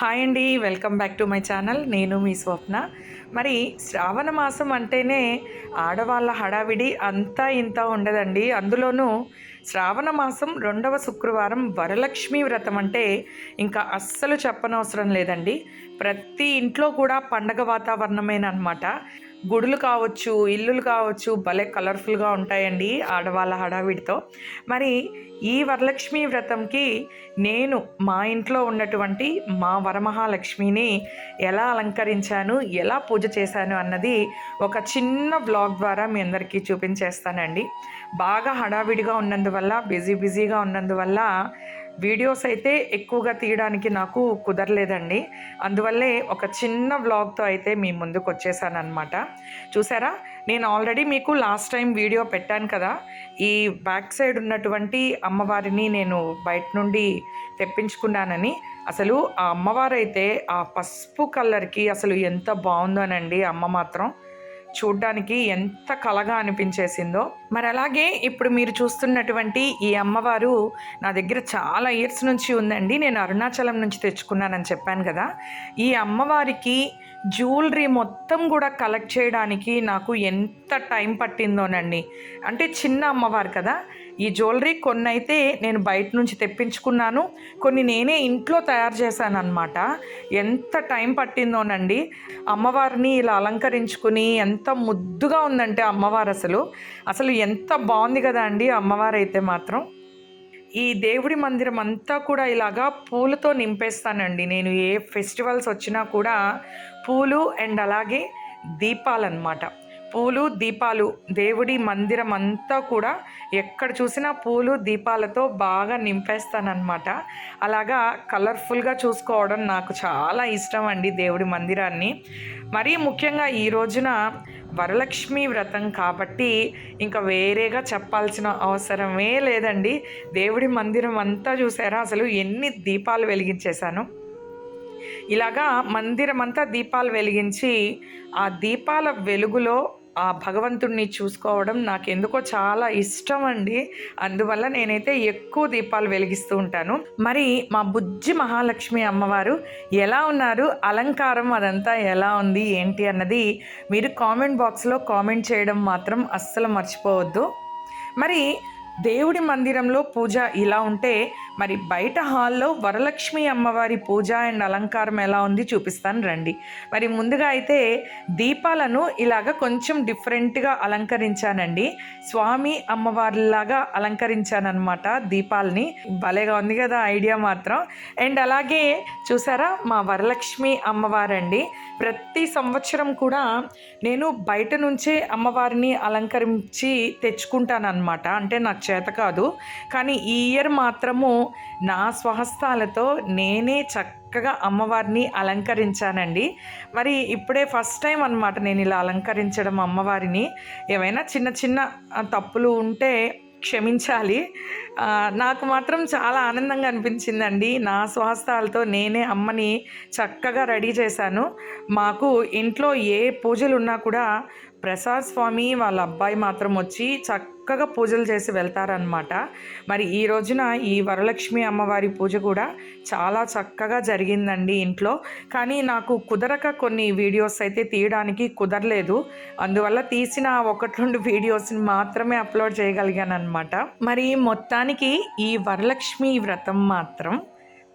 Hi అండి welcome back to my channel. నేను మీ స్వప్న. మరి శ్రావణ మాసం అంటేనే ఆడవాళ్ళ హడావిడి అంతా ఇంత ఉండదండి. అందులోనూ శ్రావణ మాసం రెండవ శుక్రవారం వరలక్ష్మి వ్రతం అంటే ఇంకా అస్సలు చెప్పనవసరం లేదండి. ప్రతి ఇంట్లో కూడా పండగ వాతావరణమేనమాట గుడులు కావచ్చు ఇల్లులు కావచ్చు భలే కలర్ఫుల్గా ఉంటాయండి ఆడవాళ్ళ హడావిడితో. మరి ఈ వరలక్ష్మి వ్రతంకి నేను మా ఇంట్లో ఉన్నటువంటి మా వరమహాలక్ష్మిని ఎలా అలంకరించాను ఎలా పూజ చేశాను అన్నది ఒక చిన్న బ్లాగ్ ద్వారా మీ అందరికీ చూపించేస్తానండి. బాగా హడావిడిగా ఉన్నందువల్ల బిజీ బిజీగా ఉన్నందువల్ల వీడియోస్ అయితే ఎక్కువగా తీయడానికి నాకు కుదరలేదండి. అందువల్లే ఒక చిన్న వ్లాగ్తో అయితే మీ ముందుకు వచ్చేసానమాట చూసారా? నేను ఆల్రెడీ మీకు లాస్ట్ టైం వీడియో పెట్టాను కదా. ఈ బ్యాక్ సైడ్ ఉన్నటువంటి అమ్మవారిని నేను బయట నుండి తెప్పించుకున్నానని. అసలు ఆ అమ్మవారు అయితే ఆ పసుపు కలర్కి అసలు ఎంత బాగుందోనండి అమ్మ మాత్రం. చూడ్డానికి ఎంత కలగా అనిపించేసిందో. మరి అలాగే ఇప్పుడు మీరు చూస్తున్నటువంటి ఈ అమ్మవారు నా దగ్గర చాలా ఇయర్స్ నుంచి ఉందండి. నేను అరుణాచలం నుంచి తెచ్చుకున్నానని చెప్పాను కదా. ఈ అమ్మవారికి జ్యువెలరీ మొత్తం కూడా కలెక్ట్ చేయడానికి నాకు ఎంత టైం పట్టిందోనండి. అంటే చిన్న అమ్మవారు కదా. ఈ జ్యువెలరీ కొన్ని అయితే నేను బయట నుంచి తెప్పించుకున్నాను. కొన్ని నేనే ఇంట్లో తయారు చేశాను అనమాట ఎంత టైం పట్టిందోనండి. అమ్మవారిని ఇలా అలంకరించుకుని ఎంత ముద్దుగా ఉందంటే అమ్మవారు అసలు. అసలు ఎంత బాగుంది కదా అండి అమ్మవారు అయితే మాత్రం. ఈ దేవుడి మందిరం అంతా కూడా ఇలాగా పూలతో నింపేస్తానండి. నేను ఏ ఫెస్టివల్స్ వచ్చినా కూడా పూలు అండ్ అలాగే దీపాలన్నమాట. పూలు దీపాలు దేవుడి మందిరం అంతా కూడా ఎక్కడ చూసినా పూలు దీపాలతో బాగా నింపేస్తానన్నమాట. అలాగా కలర్ఫుల్గా చూసుకోవడం నాకు చాలా ఇష్టం అండి దేవుడి మందిరాన్ని. మరీ ముఖ్యంగా ఈ రోజున వరలక్ష్మి వ్రతం కాబట్టి ఇంకా వేరేగా చెప్పాల్సిన అవసరమే లేదండి. దేవుడి మందిరం అంతా చూసారా? అసలు ఎన్ని దీపాలు వెలిగించేశాను. ఇలాగా మందిరం అంతా దీపాలు వెలిగించి ఆ దీపాల వెలుగులో ఆ భగవంతుడిని చూసుకోవడం నాకు ఎందుకో చాలా ఇష్టం అండి అందువల్ల నేనైతే ఎక్కువ దీపాలు వెలిగిస్తూ ఉంటాను. మరి మా బుజ్జి మహాలక్ష్మి అమ్మవారు ఎలా ఉన్నారు? అలంకారం అదంతా ఎలా ఉంది? ఏంటి అన్నది మీరు కామెంట్ బాక్స్లో కామెంట్ చేయడం మాత్రం అస్సలు మర్చిపోవద్దు. మరి దేవుడి మందిరంలో పూజ ఇలా ఉంటే మరి బయట హాల్లో వరలక్ష్మి అమ్మవారి పూజ అండ్ అలంకారం ఎలా ఉంది చూపిస్తాను రండి. మరి ముందుగా అయితే దీపాలను ఇలాగ కొంచెం డిఫరెంట్గా అలంకరించానండి. స్వామి అమ్మవారిలాగా అలంకరించానమాట దీపాలని. భలేగా ఉంది కదా ఐడియా మాత్రం. అండ్ అలాగే చూసారా మా వరలక్ష్మి అమ్మవారండి. ప్రతి సంవత్సరం కూడా నేను బయట నుంచే అమ్మవారిని అలంకరించి తెచ్చుకుంటానన్నమాట. అంటే నాకు చేత కాదు. కానీ ఈ ఇయర్ మాత్రము నా స్వహస్తాలతో నేనే చక్కగా అమ్మవారిని అలంకరించానండి. మరి ఇప్పుడే ఫస్ట్ టైం అనమాట నేను ఇలా అలంకరించడం అమ్మవారిని. ఏమైనా చిన్న చిన్న తప్పులు ఉంటే క్షమించాలి. నాకు మాత్రం చాలా ఆనందంగా అనిపించిందండి. నా స్వహస్తాలతో నేనే అమ్మని చక్కగా రెడీ చేశాను. మాకు ఇంట్లో ఏ పూజలు ఉన్నా కూడా ప్రసాద్ స్వామి వాళ్ళ అబ్బాయి మాత్రం వచ్చి చక్కగా పూజలు చేసి వెళ్తారనమాట మరి ఈ రోజున ఈ వరలక్ష్మి అమ్మవారి పూజ కూడా చాలా చక్కగా జరిగిందండి ఇంట్లో. కానీ నాకు కుదరక కొన్ని వీడియోస్ అయితే తీయడానికి కుదరలేదు. అందువల్ల తీసిన ఒకటి రెండు వీడియోస్ని మాత్రమే అప్లోడ్ చేయగలిగాను అనమాట మరి మొత్తానికి ఈ వరలక్ష్మి వ్రతం మాత్రం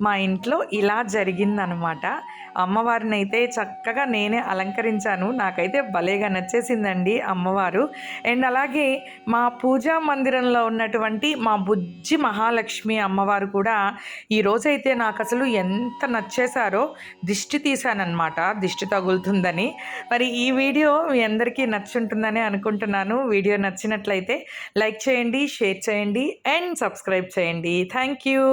మా ఇంట్లో ఇలా జరిగిందనమాట. అమ్మవారిని అయితే చక్కగా నేనే అలంకరించాను. నాకైతే భలేగా నచ్చేసిందండి అమ్మవారు. అండ్ అలాగే మా పూజా మందిరంలో ఉన్నటువంటి మా బుజ్జి మహాలక్ష్మి అమ్మవారు కూడా ఈరోజైతే నాకు అసలు ఎంత నచ్చేశారో దిష్టి తీశానమాట దిష్టి తగులుతుందని. మరి ఈ వీడియో మీ అందరికీ నచ్చుంటుందని అనుకుంటున్నాను. వీడియో నచ్చినట్లయితే లైక్ చేయండి షేర్ చేయండి అండ్ సబ్స్క్రైబ్ చేయండి. Thank you.